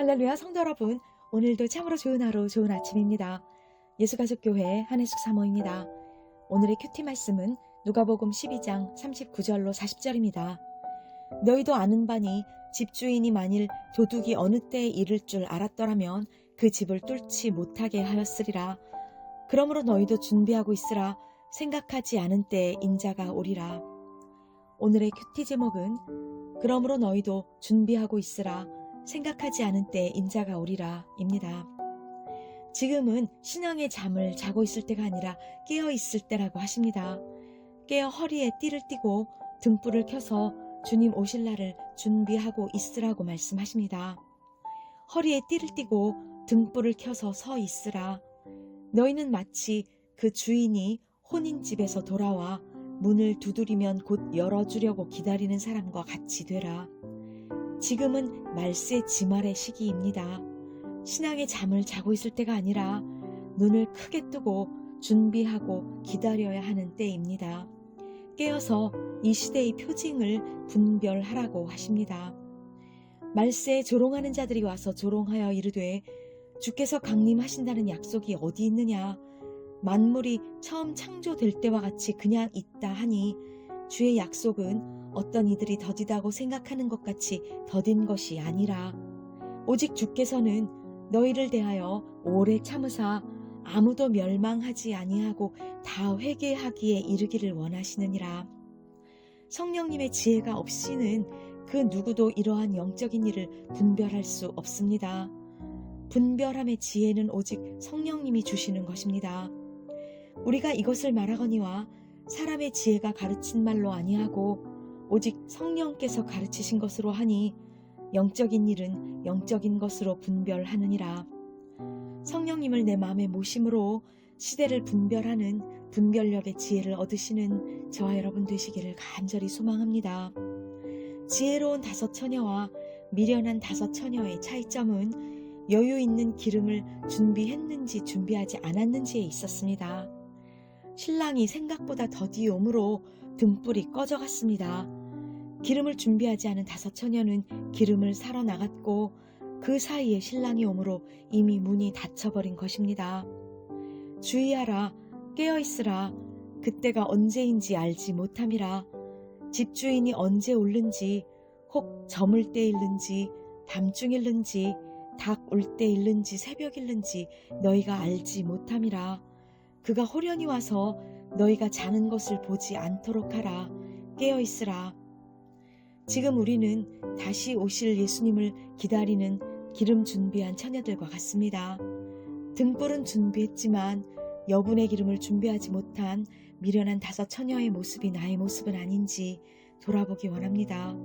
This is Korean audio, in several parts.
할렐루야 성도 여러분 오늘도 참으로 좋은 하루 좋은 아침입니다. 예수가족교회 한혜숙 사모입니다. 오늘의 큐티 말씀은 누가복음 12장 39절로 40절입니다. 너희도 아는 바니 집주인이 만일 도둑이 어느 때에 이를 줄 알았더라면 그 집을 뚫지 못하게 하였으리라. 그러므로 너희도 준비하고 있으라 생각하지 않은 때에 인자가 오리라. 오늘의 큐티 제목은 그러므로 너희도 준비하고 있으라 생각하지 않은 때 인자가 오리라 입니다. 지금은 신앙의 잠을 자고 있을 때가 아니라 깨어 있을 때라고 하십니다. 깨어 허리에 띠를 띠고 등불을 켜서 주님 오실 날을 준비하고 있으라고 말씀하십니다. 허리에 띠를 띠고 등불을 켜서 서 있으라. 너희는 마치 그 주인이 혼인집에서 돌아와 문을 두드리면 곧 열어주려고 기다리는 사람과 같이 되라. 지금은 말세 지말의 시기입니다. 신앙의 잠을 자고 있을 때가 아니라 눈을 크게 뜨고 준비하고 기다려야 하는 때입니다. 깨어서 이 시대의 표징을 분별하라고 하십니다. 말세에 조롱하는 자들이 와서 조롱하여 이르되 주께서 강림하신다는 약속이 어디 있느냐 만물이 처음 창조될 때와 같이 그냥 있다 하니 주의 약속은 어떤 이들이 더디다고 생각하는 것 같이 더딘 것이 아니라 오직 주께서는 너희를 대하여 오래 참으사 아무도 멸망하지 아니하고 다 회개하기에 이르기를 원하시느니라. 성령님의 지혜가 없이는 그 누구도 이러한 영적인 일을 분별할 수 없습니다. 분별함의 지혜는 오직 성령님이 주시는 것입니다. 우리가 이것을 말하거니와 사람의 지혜가 가르친 말로 아니하고 오직 성령께서 가르치신 것으로 하니 영적인 일은 영적인 것으로 분별하느니라. 성령님을 내 마음에 모심으로 시대를 분별하는 분별력의 지혜를 얻으시는 저와 여러분 되시기를 간절히 소망합니다. 지혜로운 다섯 처녀와 미련한 다섯 처녀의 차이점은 여유 있는 기름을 준비했는지 준비하지 않았는지에 있었습니다. 신랑이 생각보다 더디 오므로 등불이 꺼져갔습니다. 기름을 준비하지 않은 다섯 처녀는 기름을 사러 나갔고 그 사이에 신랑이 오므로 이미 문이 닫혀버린 것입니다. 주의하라, 깨어있으라, 그때가 언제인지 알지 못함이라, 집주인이 언제 올는지, 혹 저물 때 일는지, 밤중 일는지, 닭울때 일는지, 새벽 일는지 너희가 알지 못함이라. 그가 호련히 와서 너희가 자는 것을 보지 않도록 하라. 깨어 있으라. 지금 우리는 다시 오실 예수님을 기다리는 기름 준비한 처녀들과 같습니다. 등불은 준비했지만 여분의 기름을 준비하지 못한 미련한 다섯 처녀의 모습이 나의 모습은 아닌지 돌아보기 원합니다.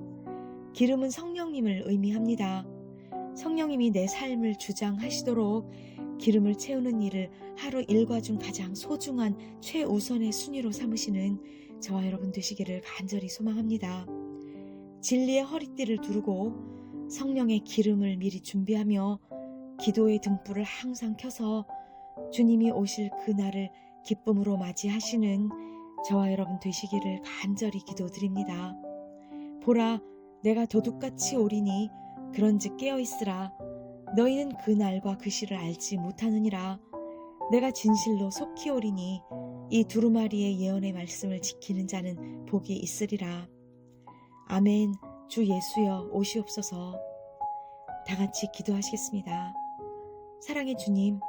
기름은 성령님을 의미합니다. 성령님이 내 삶을 주장하시도록 기름을 채우는 일을 하루 일과 중 가장 소중한 최우선의 순위로 삼으시는 저와 여러분 되시기를 간절히 소망합니다. 진리의 허리띠를 두르고 성령의 기름을 미리 준비하며 기도의 등불을 항상 켜서 주님이 오실 그날을 기쁨으로 맞이하시는 저와 여러분 되시기를 간절히 기도드립니다. 보라, 내가 도둑같이 오리니 그런즉 깨어 있으라. 너희는 그 날과 그 시를 알지 못하느니라. 내가 진실로 속히 오리니 이 두루마리의 예언의 말씀을 지키는 자는 복이 있으리라. 아멘. 주 예수여 오시옵소서. 다 같이 기도하시겠습니다. 사랑의 주님,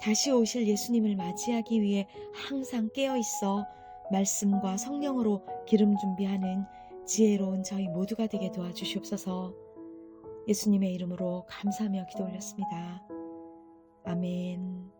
다시 오실 예수님을 맞이하기 위해 항상 깨어 있어 말씀과 성령으로 기름 준비하는 지혜로운 저희 모두가 되게 도와주시옵소서. 예수님의 이름으로 감사하며 기도 올렸습니다. 아멘.